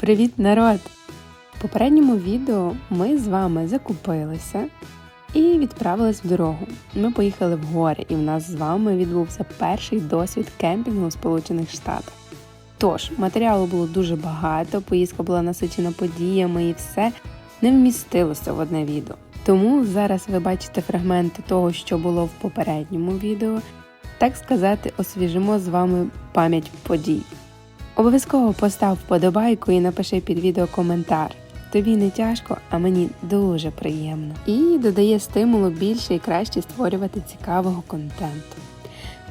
Привіт, народ! В попередньому відео ми з вами закупилися і відправились в дорогу. Ми поїхали в гори, і в нас з вами відбувся перший досвід кемпінгу у Сполучених Штатах. Тож, матеріалу було дуже багато, поїздка була насичена подіями і все не вмістилося в одне відео. Тому зараз ви бачите фрагменти того, що було в попередньому відео. Так сказати, освіжимо з вами пам'ять подій. Обов'язково постав вподобайку і напиши під відео коментар. Тобі не тяжко, а мені дуже приємно. І додає стимулу більше і краще створювати цікавого контенту.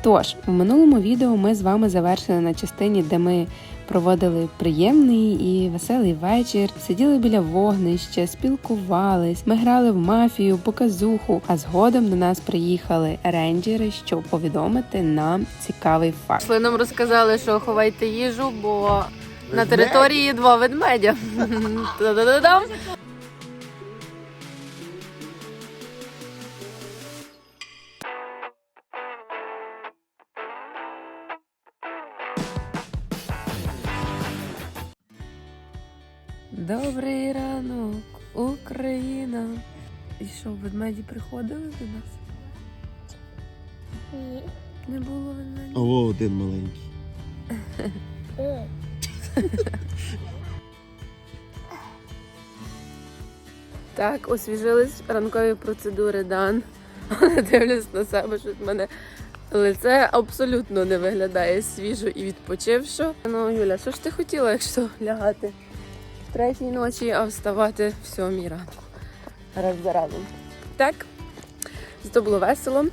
Тож, в минулому відео ми з вами завершили на частині, де ми проводили приємний і веселий вечір, сиділи біля вогнища, спілкувались, ми грали в мафію, показуху, а згодом до нас приїхали рейнджери, щоб повідомити нам цікавий факт. Шли нам розказали, що ховайте їжу, бо на території два ведмедя. Та-да-да-дам. Добрий ранок, Україна. І що, ведмеді приходили до нас? Ні. Не було ведмедів? О, один маленький. Так, освіжились ранкові процедури Дан. Але дивлюсь на себе, що в мене лице абсолютно не виглядає свіжо і відпочившо. Ну, Юля, що ж ти хотіла, якщо лягати третій ночі, а вставати в сьомій ранку? Раз за разом. Так, зато було весело.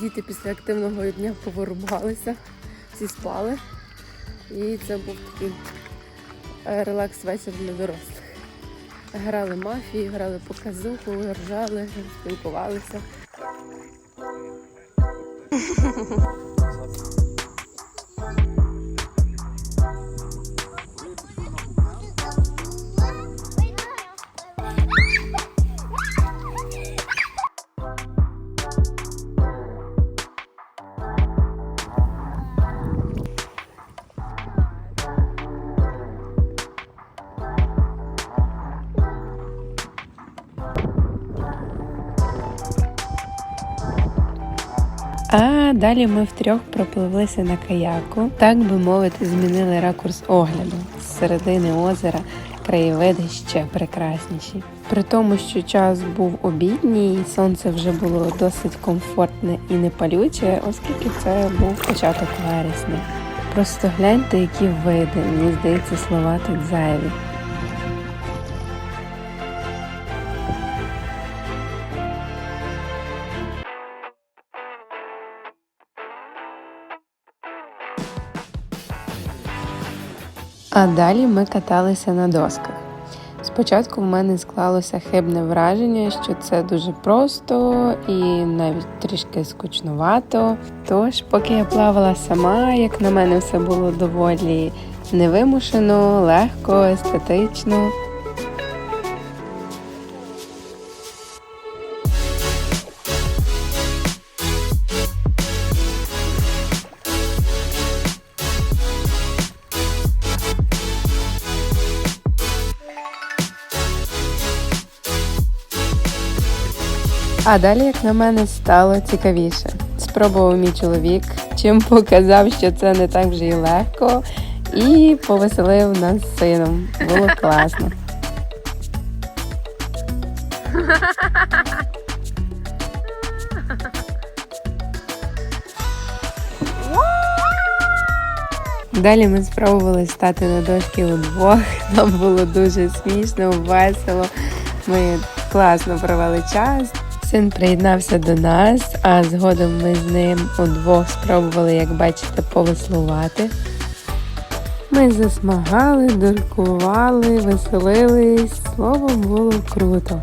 Діти після активного дня поворубалися, всі спали. І це був такий е, релакс-вечір для дорослих. Грали мафії, грали показуху, ржали, спілкувалися. Далі ми втрьох пропливлися на каяку, так би мовити, змінили ракурс огляду. З середини озера краєвиди ще прекрасніші. При тому, що час був обідній, сонце вже було досить комфортне і не палюче, оскільки це був початок вересня. Просто гляньте, які види, мені здається, слова тут зайві. А далі ми каталися на досках. Спочатку в мене склалося хибне враження, що це дуже просто і навіть трішки скучнувато. Тож, поки я плавала сама, як на мене, все було доволі невимушено, легко, естетично. А далі, як на мене, стало цікавіше. Спробував мій чоловік, чим показав, що це не так вже й легко, і повеселив нас з сином. Було класно. Далі ми спробували стати на дошки удвох. Нам було дуже смішно, весело. Ми класно провели час. Син приєднався до нас, а згодом ми з ним удвох спробували, як бачите, повеслувати. Ми засмагали, дуркували, веселились. Словом, було круто.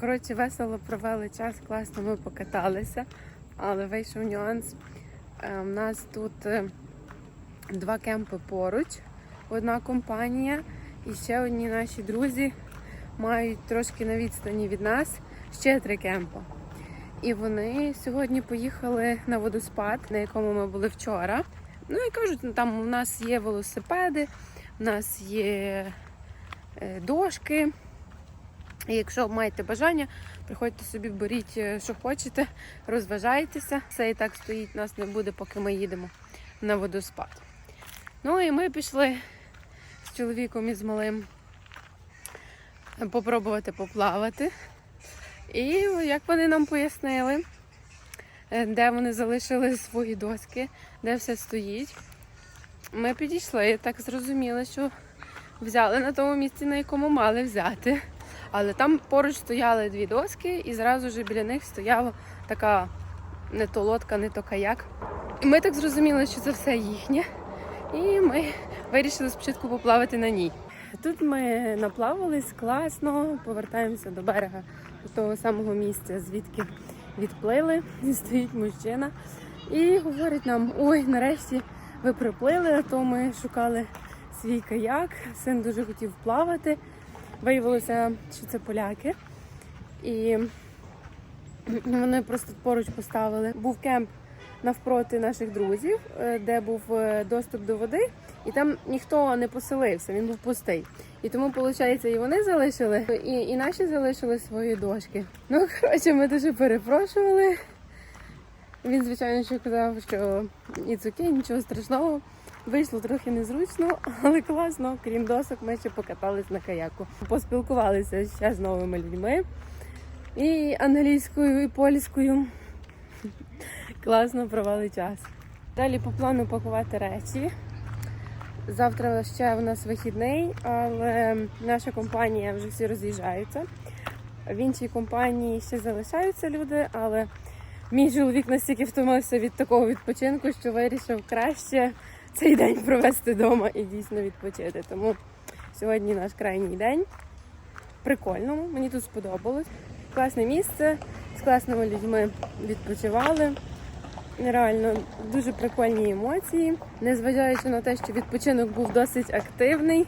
Коротше, весело провели час, класно ми покаталися, але вийшов нюанс. Е, У нас тут е, два кемпи поруч, одна компанія, і ще одні наші друзі мають трошки на відстані від нас ще три кемпи. І вони сьогодні поїхали на водоспад, на якому ми були вчора. Ну і кажуть, ну, там у нас є велосипеди, у нас є е, дошки. І якщо маєте бажання, приходьте собі, беріть, е, що хочете, розважайтеся. Все і так стоїть, нас не буде, поки ми їдемо на водоспад. Ну і ми пішли чоловіком і з малим попробувати поплавати. І як вони нам пояснили, е, де вони залишили свої доски, де все стоїть. Ми підійшли так зрозуміли, що взяли на тому місці, на якому мали взяти. Але там поруч стояли дві доски, і зразу ж біля них стояла така не то лодка, не то каяк. І ми так зрозуміли, що це все їхнє. І ми вирішили спочатку поплавати на ній. Тут ми наплавались класно, повертаємося до берега до того самого місця, звідки відплили. І стоїть мужчина і говорить нам: ой, нарешті ви приплили, а то ми шукали свій каяк. Син дуже хотів плавати. Виявилося, що це поляки. І вони просто поруч поставили. Був кемп навпроти наших друзів, е, де був е, доступ до води, і там ніхто не поселився, він був пустий. І тому, виходить, і вони залишили, і, і наші залишили свої дошки. Ну, коротше, ми дуже перепрошували. Він, звичайно, що казав, що і окей, нічого страшного. Вийшло трохи незручно, але класно. Крім досок, ми ще покатались на каяку. Поспілкувалися ще з новими людьми. І англійською, і польською. Класно провели час. Далі по плану пакувати речі. Завтра ще в нас вихідний, але наша компанія вже всі роз'їжджаються. В іншій компанії ще залишаються люди, але мій чоловік настільки втомився від такого відпочинку, що вирішив краще цей день провести вдома і дійсно відпочити. Тому сьогодні наш крайній день. Прикольно, мені тут сподобалось. Класне місце, з класними людьми відпочивали. Реально дуже прикольні емоції, незважаючи на те, що відпочинок був досить активний,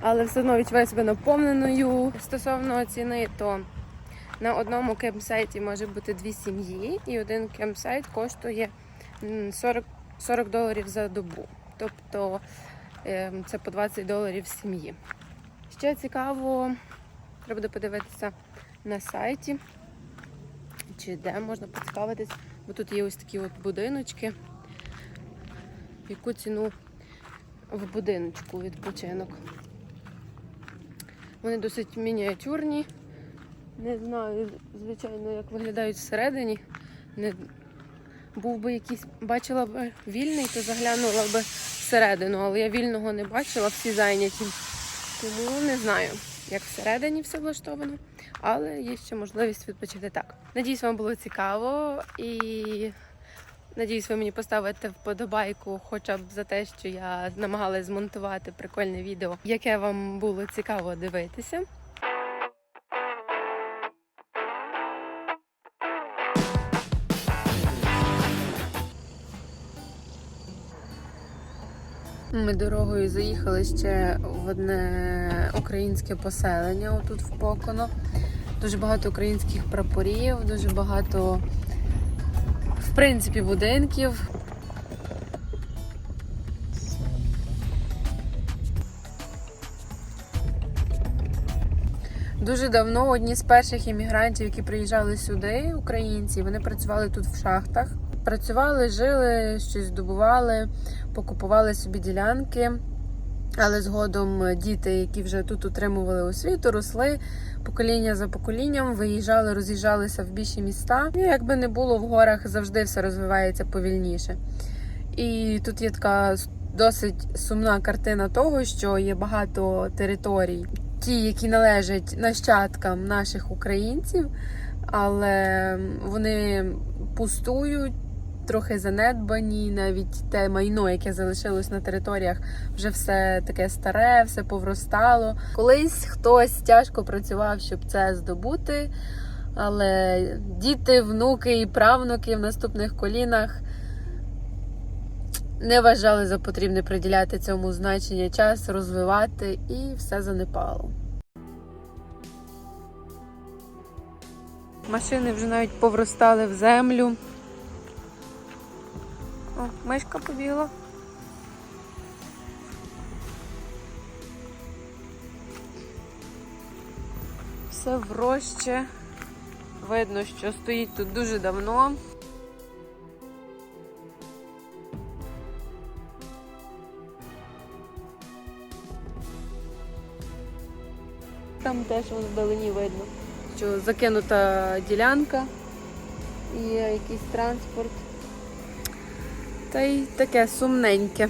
але все одно відчуваю себе наповненою. Стосовно ціни, то на одному кемпсайті може бути дві сім'ї, і один кемпсайт коштує 40, 40 доларів за добу. Тобто ем, це по 20 доларів сім'ї. Ще цікаво, треба буде подивитися на сайті, чи де можна поцікавитись, бо тут є ось такі от будиночки. Яку ціну в будиночку відпочинок. Вони досить мініатюрні. Не знаю, звичайно, як виглядають всередині. Не... Був би якийсь, бачила б вільний, то заглянула б всередину, але я вільного не бачила, всі зайняті. Тому не знаю, як всередині все влаштовано, але є ще можливість відпочити так. Надіюсь, вам було цікаво і надіюсь, ви мені поставите вподобайку хоча б за те, що я намагалась змонтувати прикольне відео, яке вам було цікаво дивитися. Ми дорогою заїхали ще в одне українське поселення, отут в Поконо. Дуже багато українських прапорів, дуже багато, в принципі, будинків. Дуже давно одні з перших іммігрантів, які приїжджали сюди, українці, вони працювали тут в шахтах. Працювали, жили, щось здобували, покупували собі ділянки. Але згодом діти, які вже тут отримували освіту, росли покоління за поколінням, виїжджали, роз'їжджалися в більші міста. І якби не було в горах, завжди все розвивається повільніше. І тут є така досить сумна картина того, що є багато територій, ті, які належать нащадкам наших українців, але вони пустують. Трохи занедбані, навіть те майно, яке залишилось на територіях, вже все таке старе, все повростало. Колись хтось тяжко працював, щоб це здобути, але діти, внуки і правнуки в наступних колінах не вважали за потрібне приділяти цьому значення час, розвивати і все занепало. Машини вже навіть повростали в землю. О, мишка побігла. Все вроще. Видно, що стоїть тут дуже давно. Там теж воно вдалині видно, що закинута ділянка і якийсь транспорт. Та й таке сумненьке.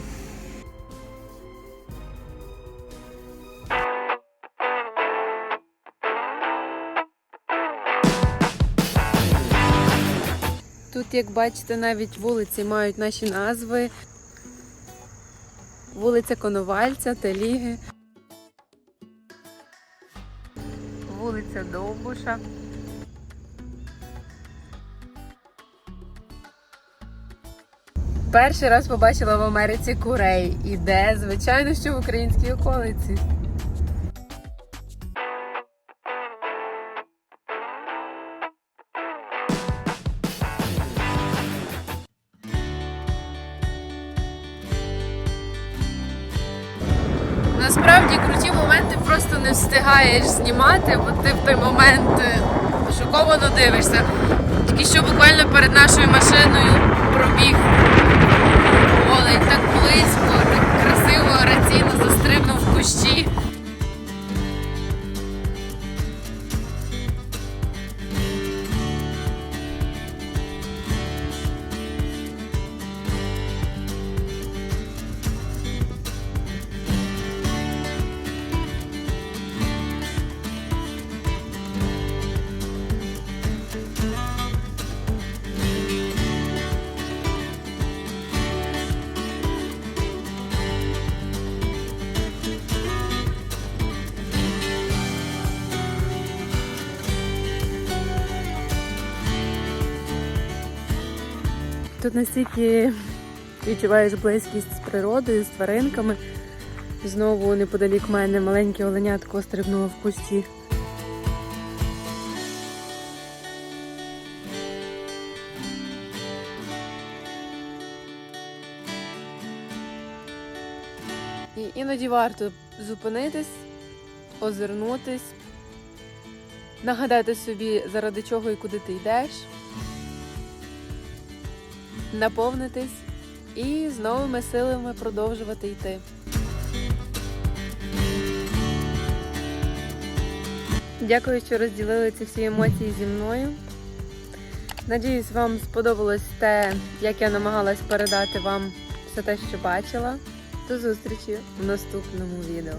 Тут, як бачите, навіть вулиці мають наші назви. Вулиця Коновальця, Теліги. Вулиця Довбуша. Перший раз побачила в Америці курей. І де, звичайно, що в українській околиці. Насправді круті моменти просто не встигаєш знімати, бо ти в той момент е, шоковано дивишся. Тільки що буквально перед нашою машиною пробіг олень так близько, так красиво, раційно застрибнув в кущі. Тут настільки відчуваєш близькість з природою, з тваринками. Знову неподалік мене маленьке оленятко стрибнуло в кусті. І іноді варто зупинитись, озирнутись, нагадати собі, заради чого і куди ти йдеш наповнитись і з новими силами продовжувати йти. Дякую, що розділили ці всі емоції зі мною. Надіюсь, вам сподобалось те, як я намагалась передати вам все те, що бачила. До зустрічі в наступному відео.